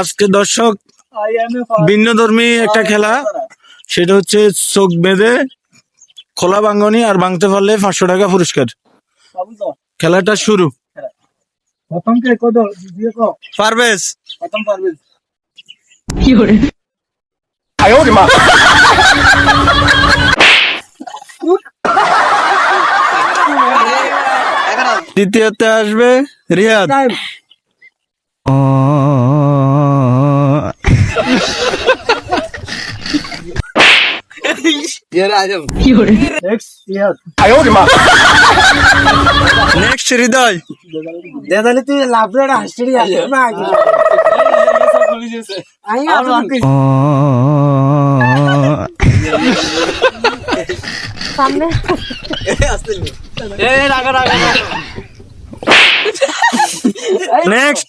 আজকে দর্শক ভিন্ন ধর্মী একটা খেলা। সেটা হচ্ছে চোখ বেঁধে খোলা ভাঙ্গনি আর ভাঙতে পারলে পাঁচশো টাকা পুরস্কার। খেলাটা শুরু। দ্বিতীয়তে আসবে রিয়াদ। নেক্সট হৃদয় দেদালি তুই লাভরে হাসিড়ি আছে না সামনে নেক্সট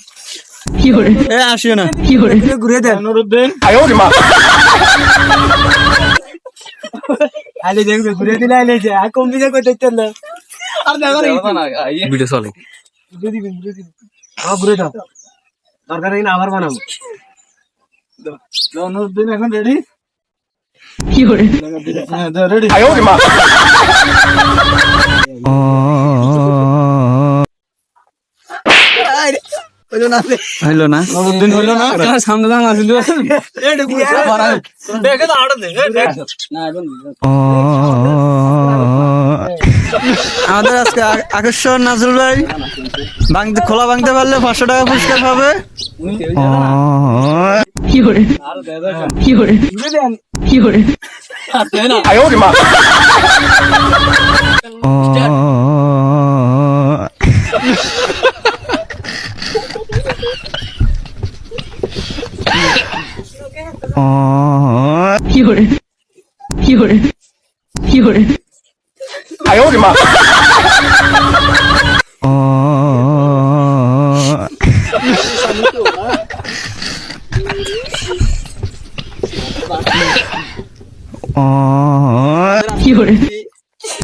এ আসিও না। ঘুরে দেন নুরুদ্দিন আলে দেখবে ঘুরে দিলে আলে যে আর কম দিলে কই দেখতেন না। আর দেখো না ভিডিও চলে। ঘুরে দিবেন ঘুরে দিবেন আবার ঘুরে দাও। দরকার নেই না আবার বানাবো। নুরুদ্দিন এখন রেডি রেডি হইল না নুরুদ্দিন হইল না? সামনে দাম আছে? আমাদের আজকে আকর্ষণ নাজরুল ভাই। ভাঙতে খোলা ভাঙতে পারলে পাঁচশো টাকা পুরস্কার পাবে। নেক্সট আরিফ এখন রেডি হতে আছে তো তো তোমার বাইরে গেলে তো আরিফ যদি পাঁচশো টাকা প্লেট ভাঙতে পারে তাহলে পাঁচশো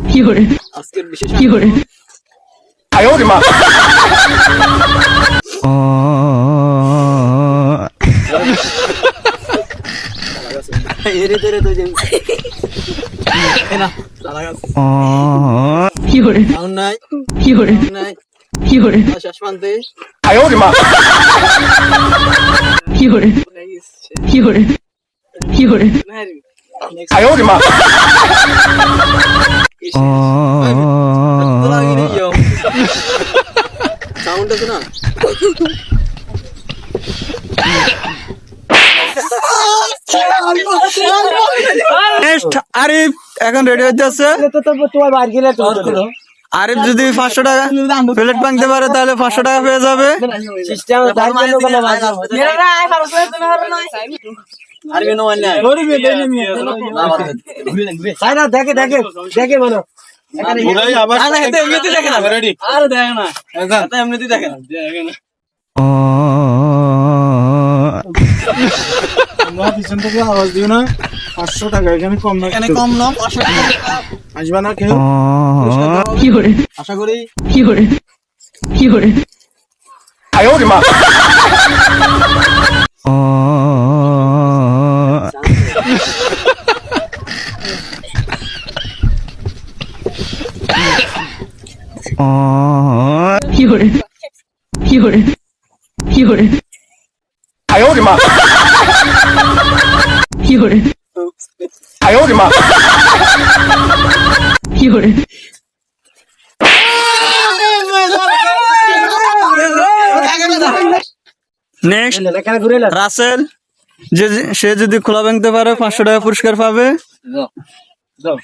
টাকা পেয়ে যাবে সিস্টেম দাঁড় করে গেলে বাজা সাইরা দেখে দেখে দেখে মনো আমরা পিছন থেকে আওয়াজ দিও না পাঁচশো টাকা এখানে কম না এখানে কম না পাঁচশো টাকা আসবে না কেউ আশা করি নেক্সট এখানে ঘুরে এলাম রাসেল যে সে যদি খোলা ভাঙতে পারে তাহলে পাঁচশো টাকা পুরস্কার পাবে যাও না গোল লাগছে না না। গোল লাগে তো না লাম না আমকা তো বেগুন কা নিয়ে লাগছে নৌকা লাগে না বুঝে লাগবে খোলা লাই দেনে খোলা লাই কে সাথে খেলা আছে না না এত লাগবে ব্যাগে 100 জান্নাত ছিল এনে দাও আমরা এরকম করে দিই। আরে ইয়া ইয়া ঘুরে দেন ঘুরে দেন টুয়াই টুয়াই আগে টুয়াই দেবো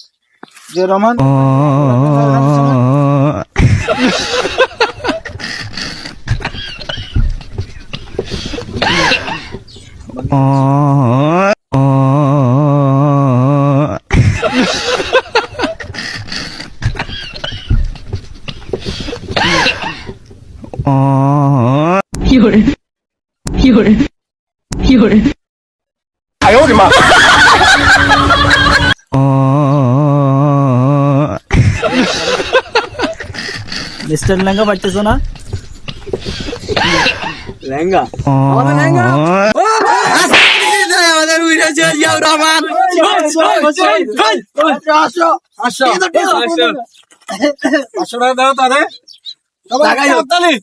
যে রহমান মিস্টার লেঙ্গা পাইতেছো না লেহেঙ্গা আমাদের লেহেঙ্গা আমাদের উইরা চল যাও রহমান আসো আসো পাঁচশো টাকা দাও তারে টাকা দাও। তালি